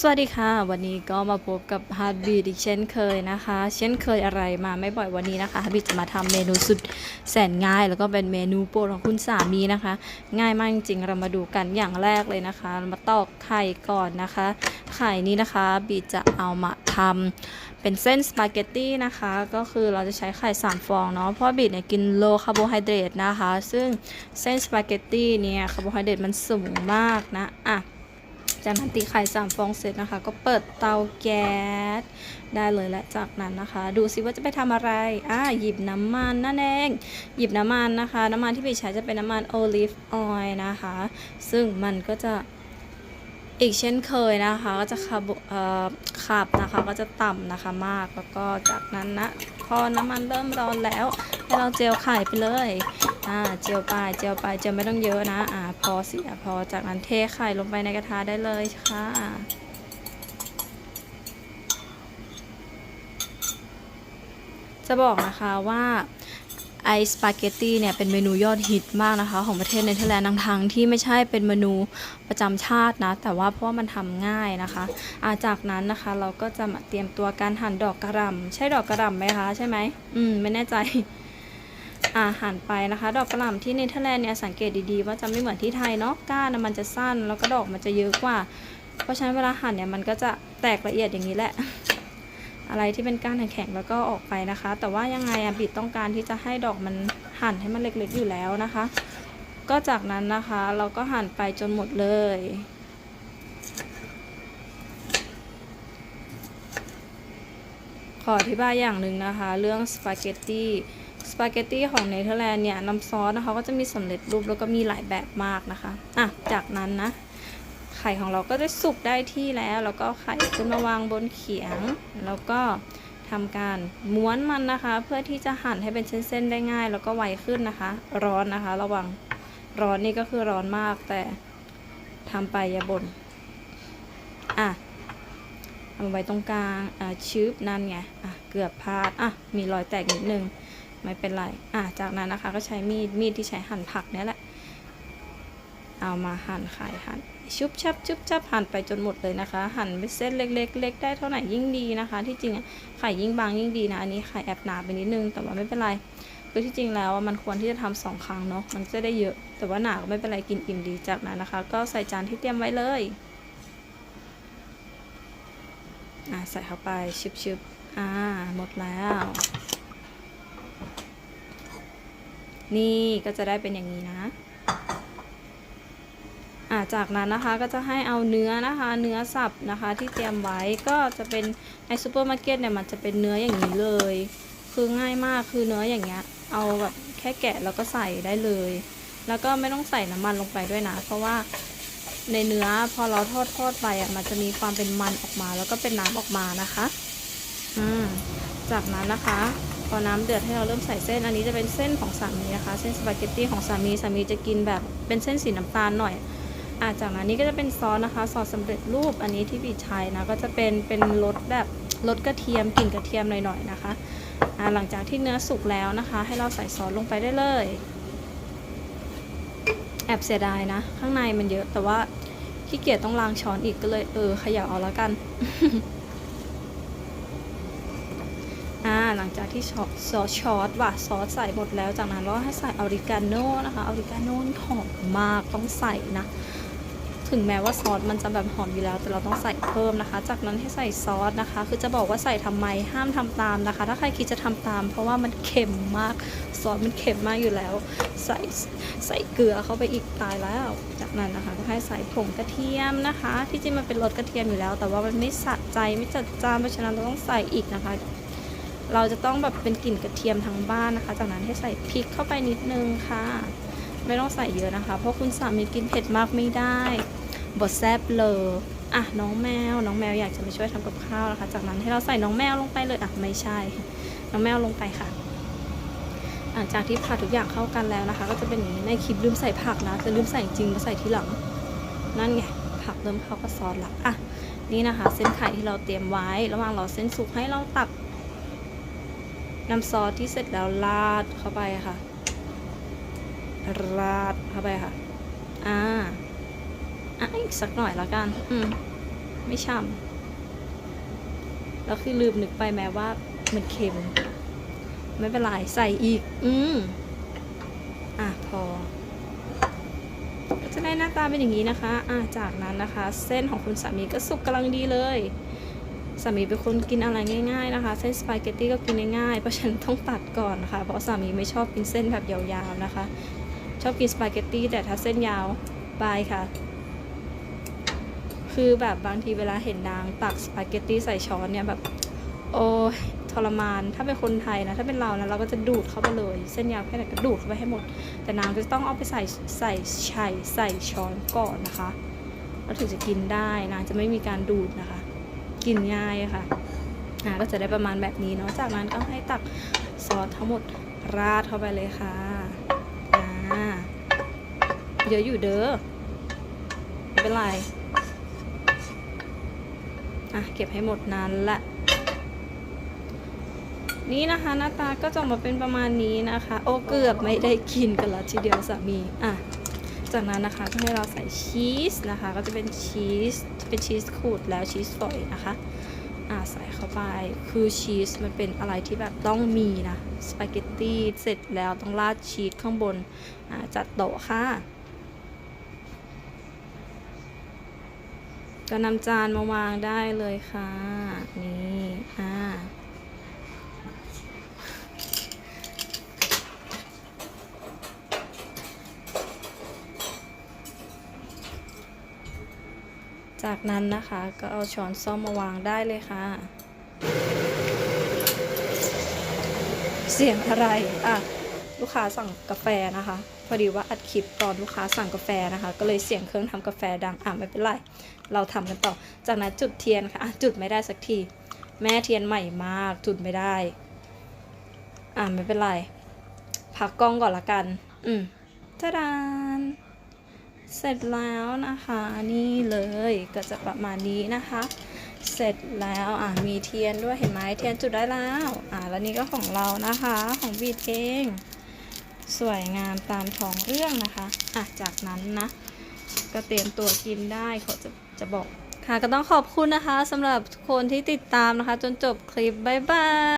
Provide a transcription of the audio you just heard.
สวัสดีค่ะ วันนี้ก็มาพบกับ Heartbeat อีกเช่นเคยนะคะ เช่นเคยอะไรมาไม่บ่อยวันนี้นะคะ Heartbeat จะมาทำเมนูสุดแสนง่าย แล้วก็เป็นเมนูโปรดของคุณสามีนะคะ ง่ายมากจริงเรามาดูกันอย่างแรกเลยนะคะ มาตอกไข่ก่อนนะคะ ไข่นี้นะคะบีจะเอามาทำเป็นเส้นสปาเกตตี้นะคะ ก็คือเราจะใช้ไข่ 3 ฟองเนาะเพราะบีเนี่ยกินโลคาร์โบไฮเดรตนะคะ ซึ่งเส้นสปาเกตตี้เนี่ยคาร์โบไฮเดรตมันสูงมากนะอะ จากนั้นตีไข่สามฟองเสร็จนะคะ ก็เปิดเตาแก๊สได้เลยและจากนั้นนะคะ ดูซิว่าจะไปทำอะไรอ่าหยิบน้ำมันนั่นเองหยิบน้ำมันนะคะ น้ำมันที่พี่ใช้จะเป็นน้ำมันโอลิฟออยล์นะคะ ซึ่งมันก็จะอีกเช่นเคยนะคะก็จะขับขับนะคะก็จะต่ำนะคะมากแล้วก็จากนั้นนะพอน้ำมันเริ่มร้อนแล้วให้เราเจียวไข่ไปเลย อ่าเจียวไปเจียวไปเจียวไม่ต้องเยอะนะอ่าพอเสียพอจากนั้นเทไข่ลงไปในกระทะได้เลยค่ะจะบอกนะคะว่าไอสปาเกตตี้เนี่ยเป็นเมนูยอดฮิตมากนะคะ ของประเทศเนเธอร์แลนด์ทั้งที่ไม่ใช่เป็นเมนูประจำชาตินะ แต่ว่าเพราะมันทำง่ายนะคะอาจากนั้นนะคะเราก็จะมาเตรียมตัวการหั่นดอกกระหล่ำใช่ดอกกระหล่ำไหมคะ ใช่ไหมอืม ไม่แน่ใจ อ่าหั่นไปนะคะ ดอกกระหล่ำที่เนเธอร์แลนด์เนี่ยสังเกตดีๆ ว่าจะไม่เหมือนที่ไทยเนาะก้านมันจะสั้นแล้วก็ดอกมันจะเยอะกว่า เพราะฉะนั้นเวลาหั่นเนี่ยมันก็จะแตกละเอียดอย่างนี้แหละ อะไรที่เป็นก้านแข็งๆแล้วก็ออกไปนะคะ แต่ว่ายังไงอะบิดต้องการที่จะให้ดอกมันหั่นให้มันเล็กๆอยู่แล้วนะคะ ก็จากนั้นนะคะเราก็หั่นไปจนหมดเลยขออธิบายอย่างหนึ่งนะคะ เรื่องสปาเกตตี้ สปาเกตตี้ของเนเธอร์แลนด์เนี่ยน้ำซอสนะคะก็จะมีสำเร็จรูปแล้วก็มีหลายแบบมากนะคะอะจากนั้นนะ ไข่ของเราก็จะสุกได้ที่แล้ว แล้วก็ไข่ขึ้นมาวางบนเขียง แล้วก็ทำการม้วนมันนะคะ เพื่อที่จะหั่นให้เป็นเส้นๆได้ง่าย แล้วก็ไวขึ้นนะคะ ร้อนนะคะ ระวังร้อนนี่ก็คือร้อนมากแต่ทำไปอย่าบน่นอะเอาไว้ตรงกลางอะชืบนั่นไงอะเกือบพลาดอะมีรอยแตกนิดนึง ไม่เป็นไร อะ จากนั้นนะคะก็ใช้มีด มีดที่ใช้หั่นผักนี่แหละ เอามาหั่นไข่หั่น ชุบชับชุบชับหั่นไปจนหมดเลยนะคะ หั่นเป็นเส้นเล็กๆเล็กได้เท่าไหร่ยิ่งดีนะคะ ที่จริงไข่ยิ่งบางยิ่งดีนะ อันนี้ไข่แอบหนาไปนิดนึง แต่ว่าไม่เป็นไร คือที่จริงแล้วมันควรที่จะทำสองครั้งเนาะ มันจะได้เยอะ แต่ว่าหนาก็ไม่เป็นไรกินอิ่มดี จากนั้นนะคะ ก็ใส่จานที่เตรียมไว้เลย อะใส่เข้าไปชุบๆอ่า หมดแล้ว นี่ก็จะได้เป็นอย่างนี้นะ่าจากนั้นนะคะก็จะให้เอาเนื้อนะคะเนื้อสับนะคะที่เตรียมไว้ก็จะเป็นในซูเปอร์มาร์เก็ตเนี่ยมันจะเป็นเนื้ออย่างนี้เลย คือง่ายมากคือเนื้ออย่างเงี้ยเอาแบบแค่แกะแล้วก็ใส่ได้เลย แล้วก็ไม่ต้องใส่น้ำมันลงไปด้วยนะ เพราะว่าในเนื้อพอเราทอดทอดไปอะมันจะมีความเป็นมันออกมา แล้วก็เป็นน้ำออกมานะคะอืมจากนั้นนะคะ อน้ำเดือดให้เราเริ่มใส่เส้น อันนี้จะเป็นเส้นของสามีนะคะ เส้นสปาเกตตี้ของสามี สามีจะกินแบบเป็นเส้นสีน้ำตาลหน่อยอ่าจากนั้นนี่ก็จะเป็นซอสนะคะ ซอสสำเร็จรูป อันนี้ที่บีใช้นะ ก็จะเป็นเป็นรสแบบรสกระเทียม กลิ่นกระเทียมหน่อยๆนะคะอ่าหลังจากที่เนื้อสุกแล้วนะคะ ให้เราใส่ซอสลงไปได้เลย แอบเสียดายนะ ข้างในมันเยอะ แต่ว่าขี้เกียจต้องล้างช้อนอีกก็เลยเออขย่าเอาแล้วกัน อ่า หลังจากที่ซอสช็อตว่ะซอสใส่หมดแล้ว จากนั้นเราให้ใส่ออริกาโน่นะคะออริกาโน่หอมมากต้องใส่นะ ถึงแม้ว่าซอสมันจะแบบหอมอยู่แล้ว แต่เราต้องใส่เพิ่มนะคะ จากนั้นให้ใส่ซอสนะคะ คือจะบอกว่าใส่ทำไมห้ามทำตามนะคะ ถ้าใครคิดจะทำตาม เพราะว่ามันเค็มมากซอสมันเค็มมากอยู่แล้ว ใส่ใส่เกลือเข้าไปอีกตายแล้ว จากนั้นนะคะก็ให้ใส่ผงกระเทียมนะคะ ที่จริงมันเป็นรสกระเทียมอยู่แล้ว แต่ว่ามันไม่สะใจไม่จัดจ้านเพราะฉะนั้นเราต้องใส่อีกนะคะ เราจะต้องแบบเป็นกลิ่นกระเทียมทั้งบ้านนะคะ จากนั้นให้ใส่พริกเข้าไปนิดนึงค่ะ ไม่ต้องใส่เยอะนะคะ เพราะคุณสามีกินเผ็ดมากไม่ได้ บดแซบเลยอะน้องแมว น้องแมวอยากจะมาช่วยทำกับข้าวนะคะ จากนั้นให้เราใส่น้องแมวลงไปเลยอะไม่ใช่ น้องแมวลงไปค่ะหลังจากที่ผัดทุกอย่างเข้ากันแล้วนะคะ ก็จะเป็นอย่างนี้ในคลิปลืมใส่ผักนะแต่ลืมใส่จริงมาใส่ทีหลัง นั่นไงผักเริ่มเข้ากับซอสละอะนี่นะคะ เส้นไข่ที่เราเตรียมไว้ ระหว่างราเส้นสุกให้เราตัก น้ำซอสที่เสร็จแล้วราดเข้าไปค่ะ ราดเข้าไปค่ะ อ่าอะอีกสักหน่อยแล้วกัน อืม ไม่ฉ่ำแล้วคือลืมนึกไปแม้ว่ามันเค็ม ไม่เป็นไรใส่อีก อืม อะพอ ก็จะได้หน้าตาเป็นอย่างนี้นะคะ อะจากนั้นนะคะ เส้นของคุณสามีก็สุกกำลังดีเลย สามีเป็นคนกินอะไรง่ายๆนะคะ เส้นสปาเกตตี้ก็กินง่ายๆเพราะฉันต้องตัดก่อนนะคะ เพราะสามีไม่ชอบกินเส้นแบบยาวๆนะคะ ชอบกินสปาเกตตี้แต่ถ้าเส้นยาวบายค่ะ คือแบบบางทีเวลาเห็นนางตักสปาเกตตี้ใส่ช้อนเนี่ยแบบโอ้ทรมานถ้าเป็นคนไทยนะ ถ้าเป็นเรานะเราก็จะดูดเข้าไปเลย เส้นยาวแค่ไหนก็ดูดเข้าไปให้หมด แต่นางจะต้องเอาไปใส่ใส่ไช่ใส่ช้อนก่อนนะคะ แล้วถึงจะกินได้นางจะไม่มีการดูดนะคะ กินง่ายค่ะอ่าก็จะได้ประมาณแบบนี้เนาะ จากนั้นก็ให้ตักซอสทั้งหมดราดเข้าไปเลยค่ะอ่าเยอะอยู่เด้อไม่เป็นไรอะเก็บให้หมดนั้นละนี่นะคะหน้าตาก็จะออกมาเป็นประมาณนี้นะคะ โอ้เกือบไม่ได้กินกันละทีเดียวสามีอะ จากนั้นนะคะก็ให้เราใส่ชีสนะคะ ก็จะเป็นชีสเป็นชีสขูดแล้วชีสฝอยนะคะอ่าใส่เข้าไปคือชีสมันเป็นอะไรที่แบบต้องมีนะสปาเกตตี้เสร็จแล้วต้องราดชีสข้างบนอ่าจัดโต๊ะค่ะก็นำจานมาวางได้เลยค่ะ นี่อ่า จากนั้นนะคะก็เอาช้อนส้อมมาวางได้เลยค่ะ เสียงอะไรอะลูกค้าสั่งกาแฟนะคะ พอดีว่าอัดคลิปตอนลูกค้าสั่งกาแฟนะคะ ก็เลยเสียงเครื่องทำกาแฟดังอะไม่เป็นไรเราทำกันต่อ จากนั้นจุดเทียนค่ะะจุดไม่ได้สักที แม่เทียนใหม่มากจุดไม่ได้ อะไม่เป็นไรพักกล้องก่อนละกัน อืมจ้าดา เสร็จแล้วนะคะนี่เลยก็จะประมาณนี้นะคะ เสร็จแล้วอะมีเทียนด้วยเห็นไหมเทียนจุดได้แล้วอะแล้วนี่ก็ของเรานะคะของบีดเองสวยงามตามท้องเรื่องนะคะอะจากนั้นนะ ก็เตรียมตัวกินได้เขาจะจะบอกค่ะก็ต้องขอบคุณนะคะสำหรับทุกคนที่ติดตามนะคะ จนจบคลิป บ๊ายบาย